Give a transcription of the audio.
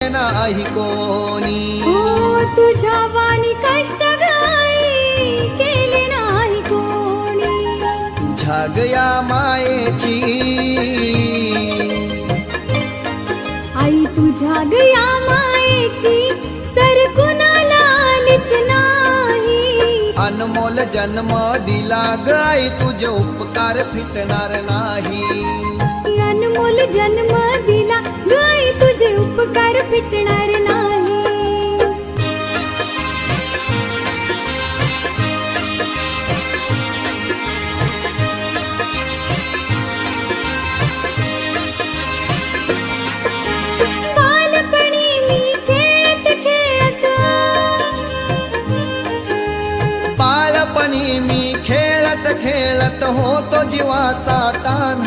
नाही कोणी? हो तुझ्या वाणी कष्ट केले नाही कोणी. झागया मायेची. आई तुझ्या गया मायेची कुणाला आलीच नाही. अनमोल जन्म दिला गाय तुझे उपकार फिटणार नाही. अनमोल जन्म दिला गाई उपकार नाही. बालपणी मी खेळत खेळत बालपणी मी खेळत खेळत होतो जीवाचा तान